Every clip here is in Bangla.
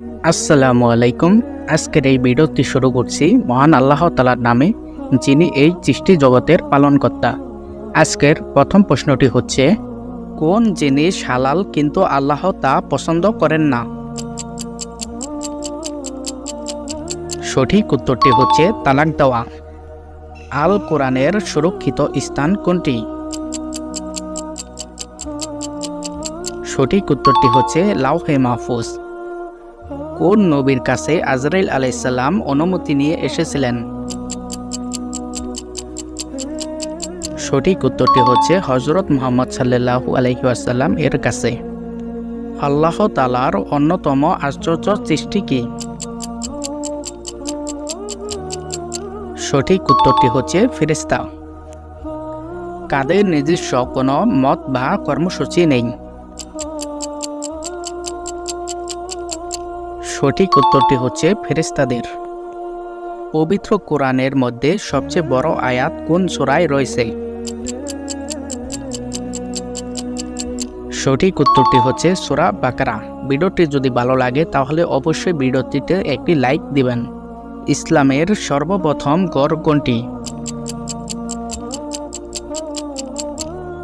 আসসালামু আলাইকুম। আজকের এই ভিডিওটি শুরু করছি মহান আল্লাহ তালার নামে, যিনি এই সৃষ্টি জগতের পালনকর্তা। আজকের প্রথম প্রশ্নটি হচ্ছে, কোন জিনিস হালাল কিন্তু আল্লাহ তা পছন্দ করেন না? সঠিক উত্তরটি হচ্ছে তালাক দেওয়া। আল কোরআনের সুরক্ষিত স্থান কোনটি? সঠিক উত্তরটি হচ্ছে লাউহে মাহফুজ। কোন নবীর কাছে আজরাইল আলাইসাল্লাম অনুমতি নিয়ে এসেছিলেন? সঠিক উত্তরটি হচ্ছে হজরত মোহাম্মদ সাল্লাহু আলহিউসাল্লাম এর কাছে। আল্লাহ তালার অন্যতম আশ্চর্য সৃষ্টি কি? সঠিক উত্তরটি হচ্ছে ফেরেস্তা কাদের নিজস্ব কোনো মত বা কর্মসূচি নেই। সঠিক উত্তরটি হচ্ছে ফেরেস্তাদের পবিত্র কোরআনের মধ্যে সবচেয়ে বড় আয়াত কোন সোরায় রয়েছে? সঠিক উত্তরটি হচ্ছে সোরা বাকারা। ভিডিওটি যদি ভালো লাগে তাহলে অবশ্যই ভিডিওটিতে একটি লাইক দিবেন। ইসলামের সর্বপ্রথম গড় কোনটি?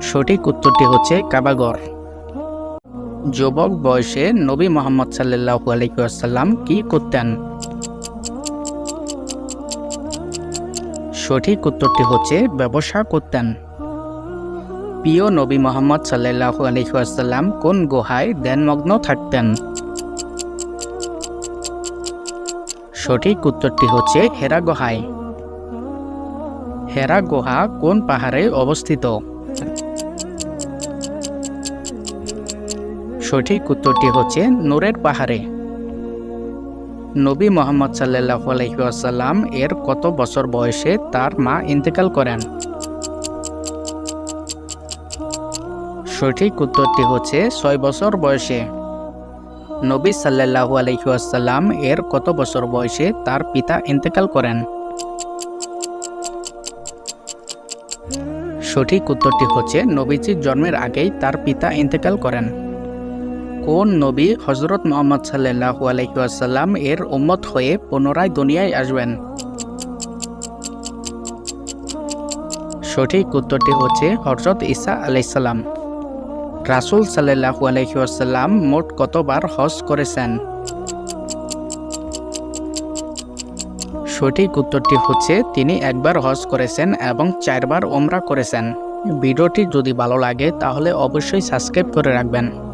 সঠিক উত্তরটি হচ্ছে কাবাগর যুবক বয়সে নবী মোহাম্মদ সাল্লাহ আলাইসাল্লাম কি করতেন? সঠিক উত্তরটি হচ্ছে ব্যবসা করতেন। প্রিয় নবী মোহাম্মদ সাল্লাহ আলহিহাসাল্লাম কোন গুহায় ধ্যানমগ্ন থাকতেন? সঠিক উত্তরটি হচ্ছে হেরা গুহায়। হেরা গুহা কোন পাহাড়ে অবস্থিত? সঠিক উত্তরটি হচ্ছে নূরের পাহাড়ে। নবী মোহাম্মদ সাল্লাহ আলহিহাসাল্লাম এর কত বছর বয়সে তার মা ইন্তেকাল করেন? সঠিক উত্তরটি হচ্ছে ছয় বছর বয়সে। নবী সাল্লাহু আলহিহাসাল্লাম এর কত বছর বয়সে তার পিতা ইন্তেকাল করেন? সঠিক উত্তরটি হচ্ছে নবীজির জন্মের আগেই তার পিতা ইন্তেকাল করেন। কোন নবী হজরত মোহাম্মদ সাল্লাহু আলহিহাসাল্লাম এর উম্মত হয়ে পুনরায় দুনিয়ায় আসবেন? সঠিক উত্তরটি হচ্ছে হজরত ঈসা আলাইসাল্লাম রাসুল সাল্লাহু আলহিহাসাল্লাম মোট কতবার হজ করেছেন? সঠিক উত্তরটি হচ্ছে তিনি একবার হজ করেছেন এবং চারবার ওমরা করেছেন। ভিডিওটি যদি ভালো লাগে তাহলে অবশ্যই সাবস্ক্রাইব করে রাখবেন।